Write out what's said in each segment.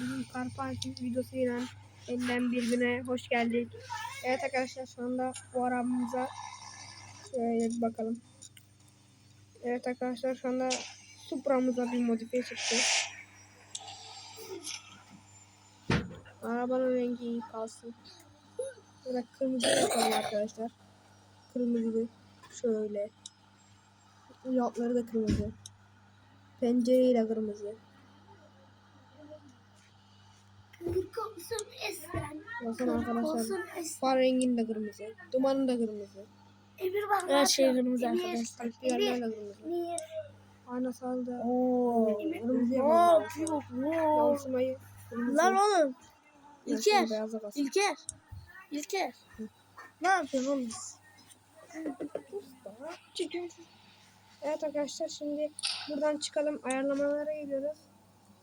Bugün kar parking videosuyla yeniden bir güne hoş geldik. Evet arkadaşlar şu anda bu arabamıza şöyle bir bakalım. Evet arkadaşlar şu anda Supra'mıza bir modifiye çıktı. Arabanın rengi iyi kalsın. Burada kırmızı yapalım arkadaşlar. Kırmızı şöyle. Yatları da kırmızı. Pencereyi de kırmızı. Kokusun esen. Bakın arkadaşlar. Far rengin de kırmızı. Dumanın da kırmızı. Emir bak. Her şey kırmızı arkadaşlar. Diğerler de kırmızı. Emir. Aynasal da Oo. kırmızıya Ne bağlı. yapıyor? Oo. Yansımayı kırmızı. Lan oğlum. İlker. İlker. İlker. Ne yapıyorsun oğlum? Evet arkadaşlar şimdi buradan çıkalım. Ayarlamalara geliyoruz.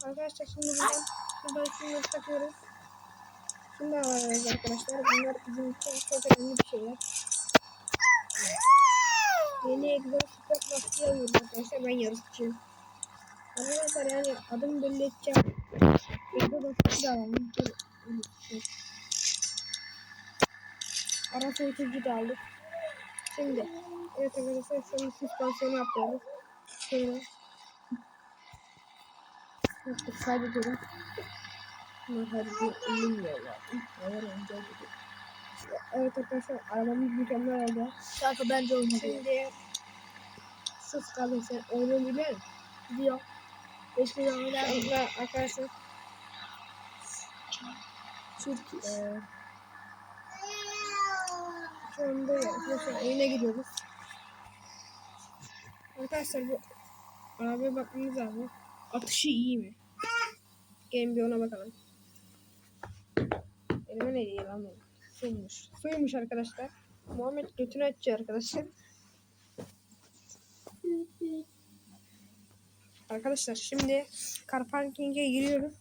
Arkadaşlar şimdi buradan buradan şunları takıyoruz. Şunu da ayarlıyoruz arkadaşlar. Bunlar bizim için çok önemli bir şeyler. Yeni egzoz spot lastiği alıyoruz arkadaşlar. Ben yarışçıyım. Arkadaşlar yani adım belli edeceğim. Egzoz lastiği de alalım. Unuttum. Ara soğutucu da aldık. Şimdi evet arkadaşlar şimdi süspansiyonu yapıyoruz. Şöyle. Yaptık kaydediyorum. Bunlar her bir ünlüyor zaten. Neler önce gibi. Evet arkadaşlar arabamız mükemmel oldu. Şarkı bence olmadı. Şimdi sus kalın sen oyunu biliyor musun? Diyor. Beş milyon anda arkadaşlar Türk. eee şu anda arkadaşlar oyuna gidiyoruz. Arkadaşlar bu arabaya bakmamız lazım. Atışı iyi mi? Gelin bir ona bakalım. Elime ne değil lan benim? Suymuş. Suymuş arkadaşlar. Muhammed götünü açıyor arkadaşlar. Arkadaşlar şimdi car parking'e giriyoruz.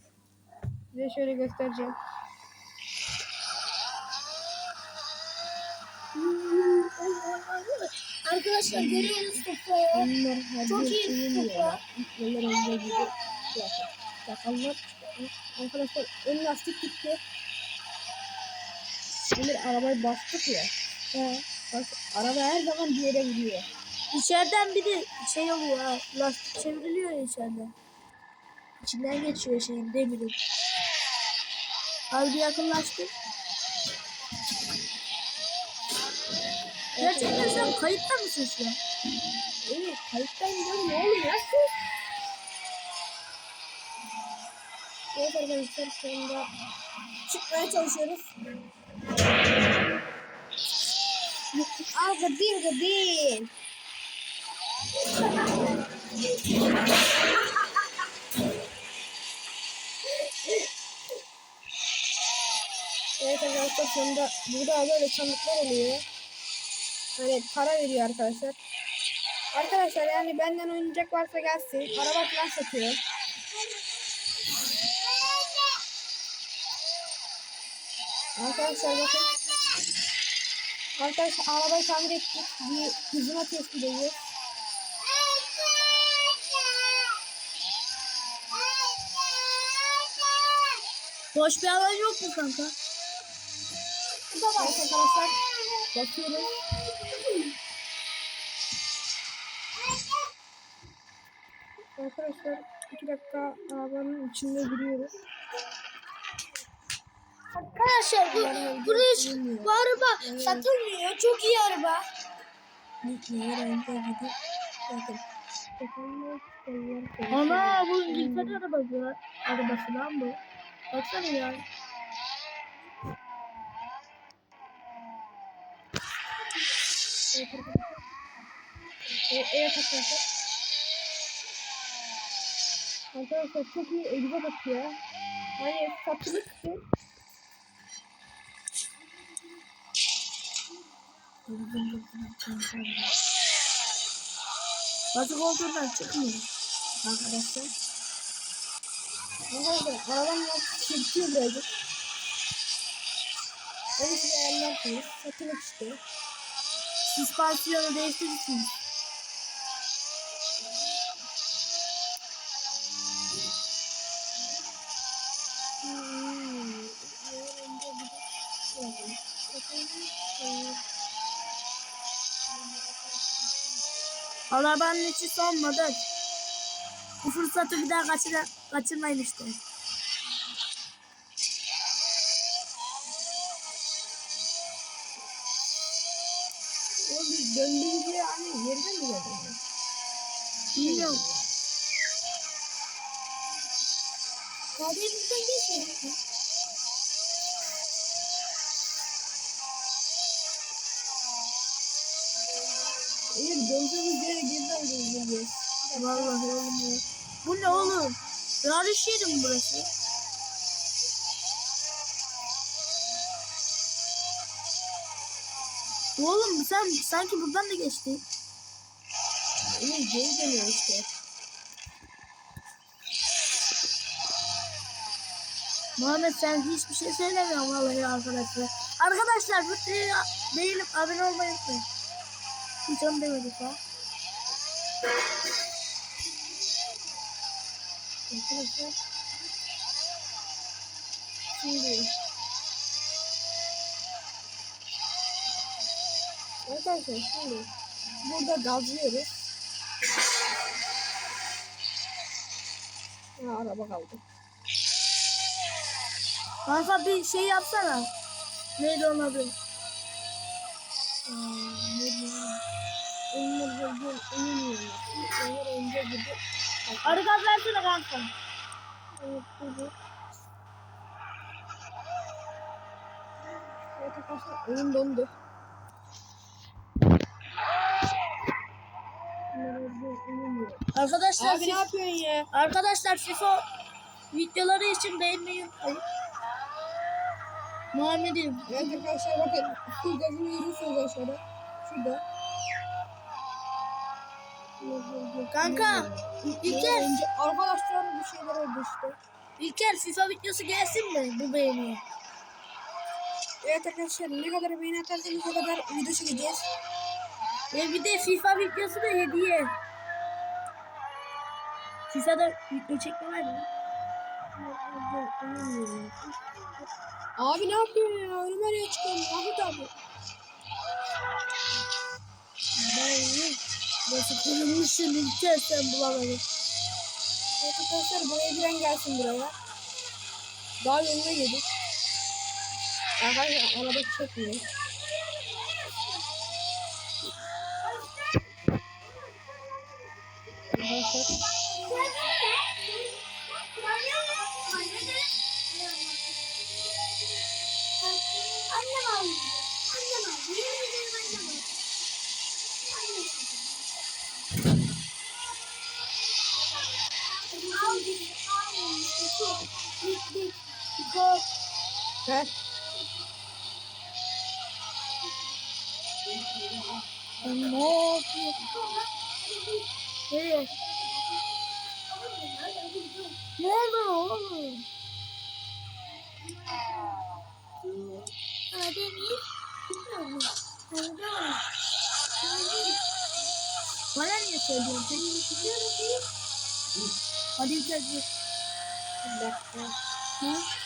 Size şöyle göstereceğim. Arkadaşlar görüyorsunuz topu. Çok bir iyi topu. Sakallar çıkıyor. Arkadaşlar ön lastik gitti. Emir arabayı bastık ya. He. Bak araba her zaman bir yere gidiyor. İçeriden bir de şey oluyor ha. Lastik çevriliyor ya içeriden. İçinden geçiyor şeyin demirin. Hadi yakınlaştık. Gerçekten sen kayıtta mısın şu an? Evet kayıttan gidiyorum ne oğlum sus. Evet arkadaşlar şu anda çıkmaya çalışıyoruz. Aa gıdın gıdın. Evet arkadaşlar şu anda burada böyle sandıklar oluyor. Hani para veriyor arkadaşlar. Arkadaşlar yani benden oyuncak varsa gelsin. Araba falan satıyor. Arkadaşlar bakın. Arkadaşlar arabayı tamir ettik. Bir hızına tespit ediyoruz. Boş bir alan yok mu kanka? Evet arkadaşlar. Bakıyoruz. Arkadaşlar iki dakika arabanın içinde duruyoruz. Arkadaşlar bu, buraya bu araba satılmıyor. Çok iyi araba. Neye önce gidip bakın. Ana bu İngiltere arabası. Arabası lan bu. Baksana ya. Evet, arkadaşlar. Arkadaşlar çok iyi egzoz atıyor. Hani satılıktı. Bazı olduğundan çıkmıyor. Arkadaşlar. Arkadaşlar arabanın altı çirkiyor birazcık. Onu size ayarlarsınız. Satılık işte. Süspansiyonu değiştirirsiniz. Arabanın içi sonmadı. Bu fırsatı bir daha kaçır kaçırmayın işte. Döndüğümüzde hani yerden mi geldik? Bilmiyorum. Kardeşimizden geçmiyor. Eğer döndüğümüz yere geri döndüğümüz Vallahi ya. Bu ne oğlum? Yarış yeri mi burası? Oğlum sen sanki buradan da geçtin. Eğer geri dönüyor işte. Muhammed sen hiçbir şey söylemiyorsun vallahi arkadaşlar. Arkadaşlar videoya beğenip abone olmayı unutmayın. Hiç onu demedik ha. Arkadaşlar. Şimdi. Arkadaşlar şimdi. Burada gazlıyoruz. Ha, araba kaldı. Kanka bir şey yapsana. Neydi onun adı? Arı gaz versene kanka. Evet, burada. Evet arkadaşlar oyun dondu. Arkadaşlar Abi ne yapıyorsun ya? Arkadaşlar FIFA videoları için beğenmeyi unutmayın. Muhammed'im Evet arkadaşlar bakın. Şu gazını yürüyorsunuz aşağıda. Şurada. Kanka, İlker, Önce arkadaşlar bir şeyler oldu işte. İlker FIFA videosu gelsin mi bu beğeniye? Evet arkadaşlar ne kadar beğeni atarsanız o kadar video çekeceğiz. Ve bir de FIFA videosu da hediye. FIFA'da video çekme var mı? Abi ne yapıyorsun ya? Önüme nereye çıkıyorsun? Ahmet abi. Ben Nasıl kırılmışsın İlker sen bulamadın. Arkadaşlar buraya giren gelsin buraya. Daha yoluna yedik. Arkadaşlar araba çekmiyor. Heh. Amor. Hey. Mano, mano. Ah, Denise. Bana niye söylüyorsun? Hadi git. Bir dakika.